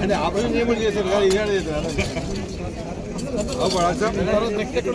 అంటే ఆపరేషన్ చేయమని చేశారు కానీ ఇదే చేశారు నెక్స్ట్ ఎక్కడ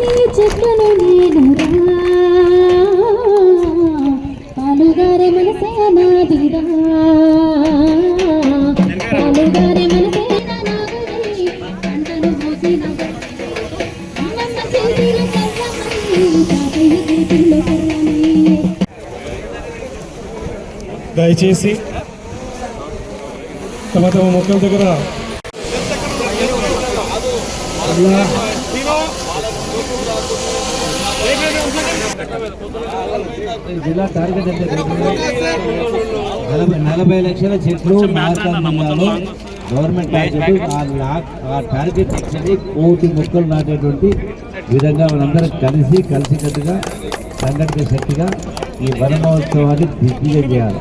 పచ్చని చెట్లను నేనురా పాలుగారే మనసే నాదిరా పాలుగారే మనసే నాగరి పంటను మోసిన అమ్మమ్మ చేతిలో కర్రమని తాతయ్య చేతిలో కర్రమని దయచేసి తమ తమ మొక్కల దగ్గర జిల్లా టార్గెట్ నలభై నలభై లక్షల చెట్లు నాటాలన్నాలో గవర్నమెంట్ టార్గెట్ ఆ టార్గెట్ యాక్చువల్లీ కోటి మొక్కలు నాటేటువంటి విధంగా మనందరం కలిసి కలిసికట్టుగా సంఘటిత శక్తిగా ఈ వన మహోత్సవాన్ని దిగ్విజయం చేయాలి.